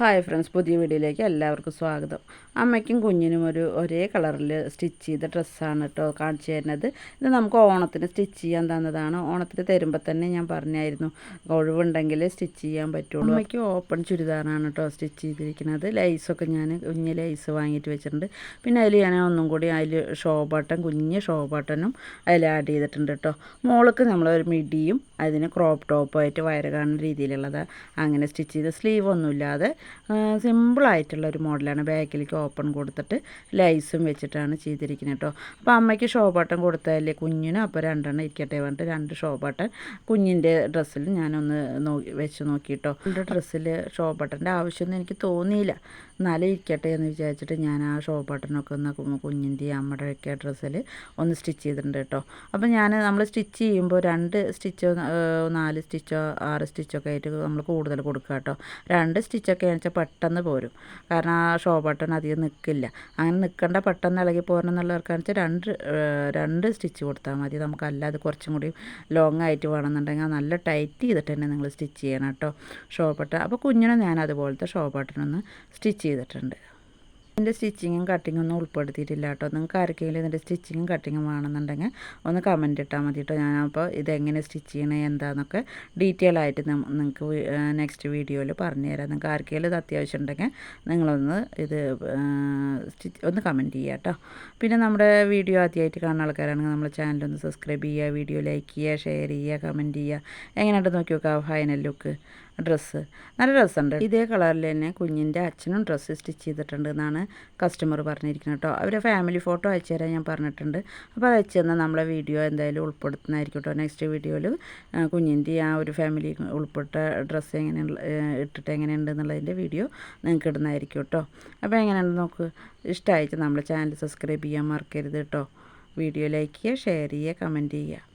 Hi friends പുതിയ വീഡിയോയിലേക്ക് എല്ലാവർക്കും സ്വാഗതം. അമ്മയ്ക്കും കുഞ്ഞിനും ഒരു ഒരേ കളറിൽ സ്റ്റിച്ച് ചെയ്ത ഡ്രസ്സാണ് കേട്ടോ കാണിച്ചു തരുന്നത്. ഇത് നമുക്ക് ഓണത്തിന് സ്റ്റിച്ച് ചെയ്യാൻ തന്നതാണ്. ഓണത്തിന് തരുമ്പോൾ തന്നെ ഞാൻ പറഞ്ഞായിരുന്നു ഒഴിവുണ്ടെങ്കിൽ സ്റ്റിച്ച് ചെയ്യാൻ പറ്റുള്ളൂ. അമ്മയ്ക്ക് ഓപ്പൺ ചുരിദാറാണ് കേട്ടോ സ്റ്റിച്ച് ചെയ്തിരിക്കുന്നത്. ലൈസൊക്കെ ഞാൻ കുഞ്ഞ് ലൈസ് വാങ്ങിയിട്ട് വെച്ചിട്ടുണ്ട്. പിന്നെ അതിൽ ഞാൻ ഒന്നും കൂടി അതിൽ ഷോ ബട്ടൺ കുഞ്ഞ് ഷോ ബട്ടണും അതിൽ ആഡ് ചെയ്തിട്ടുണ്ട് കേട്ടോ മോൾക്ക് നമ്മളൊരു മിഡിയും അതിന് ക്രോപ്പ് ടോപ്പായിട്ട് വയറ് കാണുന്ന രീതിയിലുള്ളത്. അങ്ങനെ സ്റ്റിച്ച് ചെയ്ത് സ്ലീവ് ഒന്നുമില്ലാതെ സിമ്പിളായിട്ടുള്ള ഒരു മോഡലാണ്. ബാക്കിലേക്ക് ഓപ്പൺ കൊടുത്തിട്ട് ലൈസും വെച്ചിട്ടാണ് ചെയ്തിരിക്കുന്നത് കേട്ടോ അപ്പോൾ അമ്മയ്ക്ക് ഷോ ബട്ടൺ കൊടുത്തതല്ലേ? കുഞ്ഞിനും അപ്പോൾ രണ്ടെണ്ണം ഇരിക്കട്ടെ പറഞ്ഞിട്ട് രണ്ട് ഷോ ബട്ടൺ കുഞ്ഞിന്റെ ഡ്രസ്സിൽ ഞാനൊന്ന് നോക്കി വെച്ച് നോക്കിയിട്ടോ എന്റെ ഡ്രസ്സിൽ ഷോ ബട്ടന്റെ ആവശ്യമൊന്നും എനിക്ക് തോന്നിയില്ല. എന്നാലും ഇരിക്കട്ടെ എന്ന് വിചാരിച്ചിട്ട് ഞാൻ ആ ഷോ ബട്ടനൊക്കെ ഒന്ന് കുഞ്ഞിന്റെ അമ്മയുടെ ഒക്കെ ഡ്രസ്സിൽ ഒന്ന് സ്റ്റിച്ച് ചെയ്തിട്ടുണ്ട് കേട്ടോ അപ്പോൾ ഞാൻ നമ്മൾ സ്റ്റിച്ച് ചെയ്യുമ്പോൾ രണ്ട് സ്റ്റിച്ചോ നാല് സ്റ്റിച്ചോ ആറ് സ്റ്റിച്ചൊക്കെ ആയിട്ട് നമ്മൾ കൂടുതൽ കൊടുക്കുക കേട്ടോ രണ്ട് സ്റ്റിച്ചൊക്കെ വെച്ചാൽ പെട്ടെന്ന് പോരും. കാരണം ആ ഷോ ബട്ടൺ അധികം നിൽക്കില്ല അങ്ങനെ നിൽക്കേണ്ട പെട്ടെന്ന് ഇളകി പോരണം എന്നുള്ളവർക്കാണെന്ന് വെച്ചാൽ രണ്ട് രണ്ട് സ്റ്റിച്ച് കൊടുത്താൽ മതി. നമുക്ക് അല്ലാതെ കുറച്ചും കൂടി ലോങ് ആയിട്ട് വേണമെന്നുണ്ടെങ്കിൽ നല്ല ടൈറ്റ് ചെയ്തിട്ട് തന്നെ നിങ്ങൾ സ്റ്റിച്ച് ചെയ്യണം കേട്ടോ. ഷോ ബട്ടൺ അപ്പോൾ കുഞ്ഞിനെ ഞാൻ അതുപോലത്തെ ഷോ ബട്ടൺ ഒന്ന് സ്റ്റിച്ച് ചെയ്തിട്ടുണ്ട്. ഇതിന്റെ സ്റ്റിച്ചിങ്ങും കട്ടിങ്ങും ഒന്നും ഉൾപ്പെടുത്തിയിട്ടില്ല കേട്ടോ. നിങ്ങൾക്ക് ആർക്കെങ്കിലും ഇതിന്റെ സ്റ്റിച്ചിങ്ങും കട്ടിങ്ങും വേണമെന്നുണ്ടെങ്കിൽ ഒന്ന് കമന്റ് ഇട്ടാൽ മതി കേട്ടോ. ഞാനപ്പോൾ ഇതെങ്ങനെ സ്റ്റിച്ച് ചെയ്യണേ എന്താണെന്നൊക്കെ ഡീറ്റെയിൽ ആയിട്ട് നിങ്ങൾക്ക് നെക്സ്റ്റ് വീഡിയോയിൽ പറഞ്ഞു തരാം നിങ്ങൾക്ക് ആർക്കെങ്കിലും ഇത് അത്യാവശ്യം ഉണ്ടെങ്കിൽ നിങ്ങളൊന്ന് ഇത് സ്റ്റിച്ച് ഒന്ന് കമന്റ് ചെയ്യുക കേട്ടോ. പിന്നെ നമ്മുടെ വീഡിയോ ആദ്യമായിട്ട് കാണുന്ന ആൾക്കാരാണെങ്കിൽ നമ്മുടെ ചാനലൊന്ന് സബ്സ്ക്രൈബ് ചെയ്യുക വീഡിയോ ലൈക്ക് ചെയ്യുക ഷെയർ ചെയ്യുക കമന്റ് ചെയ്യുക. എങ്ങനെയുണ്ട് നോക്കി നോക്കുക ഫൈനൽ ലുക്ക് ഡ്രസ്സ് നല്ല ഡ്രസ്സുണ്ട് ഇതേ കളറിൽ തന്നെ കുഞ്ഞിന്റെ അച്ഛനും ഡ്രസ്സ് സ്റ്റിച്ച് ചെയ്തിട്ടുണ്ട് എന്നാണ് കസ്റ്റമർ പറഞ്ഞിരിക്കുന്നത് കേട്ടോ. അവരെ ഫാമിലി ഫോട്ടോ അയച്ചു തരാൻ ഞാൻ പറഞ്ഞിട്ടുണ്ട്. അപ്പോൾ അത് അയച്ചു തന്നാൽ നമ്മളെ വീഡിയോ എന്തായാലും ഉൾപ്പെടുത്തുന്നതായിരിക്കും കേട്ടോ. നെക്സ്റ്റ് വീഡിയോയിൽ കുഞ്ഞിന്റെ ആ ഒരു ഫാമിലി ഉൾപ്പെട്ട ഡ്രസ്സ് എങ്ങനെ ഇട്ടിട്ട് എങ്ങനെയുണ്ട് എന്നുള്ളതിന്റെ വീഡിയോ നിങ്ങൾക്ക് ഇടുന്നതായിരിക്കും കേട്ടോ. അപ്പോൾ എങ്ങനെയുണ്ട് നോക്ക്. ഇഷ്ടമായിട്ട് നമ്മുടെ ചാനൽ സബ്സ്ക്രൈബ് ചെയ്യാൻ മറക്കരുത് കേട്ടോ. വീഡിയോ ലൈക്ക് ചെയ്യുക ഷെയർ ചെയ്യുക കമന്റ് ചെയ്യുക.